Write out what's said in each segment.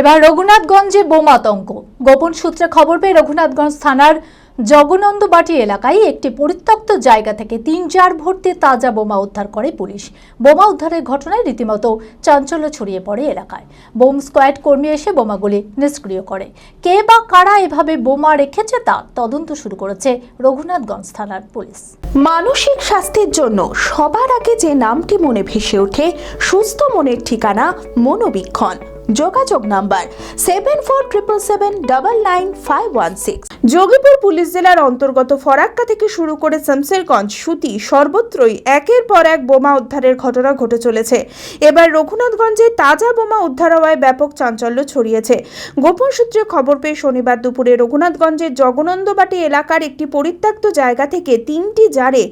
এবার রঘুনাথগঞ্জে বোমাতঙ্ক। গোপন সূত্রে খবর পেয়ে রঘুনাথগঞ্জ থানার জগনন্দবাটি এলাকায় একটি পরিত্যক্ত জায়গা থেকে তিন চার ভর্তি তাজা বোমা উদ্ধার করে পুলিশ। বোমা উদ্ধারের ঘটনায় রীতিমতো চাঞ্চল্য ছড়িয়ে পড়ে এলাকায়। বোম স্কোয়াড কর্মী এসে বোমাগুলি নিষ্ক্রিয় করে। কে বা কারা এভাবে বোমা রেখেছে তা তদন্ত শুরু করেছে রঘুনাথগঞ্জ থানার পুলিশ। মানসিক স্বাস্থ্যের জন্য সবার আগে যে নামটি মনে ভেসে ওঠে, সুস্থ মনের ঠিকানা মনোবীক্ষণ। যোগাযোগ number seven four triple seven double nine five one six Jogipur police জেলার অন্তর্গত ফরাক্কা থেকে শুরু করে শামসেরগঞ্জ সুতি সর্বত্রই একের পর এক বোমা উদ্ধারের ঘটনা ঘটে চলেছে। এবার রঘুনাথগঞ্জে তাজা বোমা উদ্ধার হওয়ায় ব্যাপক চাঞ্চল্য ছড়িয়েছে। গোপন সূত্রে খবর পেয়ে শনিবার দুপুরে রঘুনাথগঞ্জের জগনন্দবাটি এলাকার একটি পরিত্যক্ত জায়গা থেকে তিনটি জারে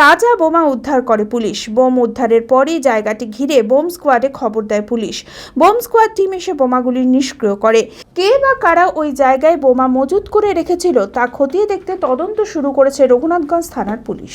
তাজা বোমা উদ্ধার করে পুলিশ। বোম উদ্ধারের পরই জায়গাটি ঘিরে বোম স্কোয়াডে খবর দেয় পুলিশ। বোম স্কোয়াড টিম এসে বোমাগুলি নিষ্ক্রিয় করে। কে বা কারা ওই জায়গায় বোমা মজুত করে রেখেছিল তা খতিয়ে দেখতে তদন্ত শুরু করেছে রঘুনাথগঞ্জ থানার পুলিশ।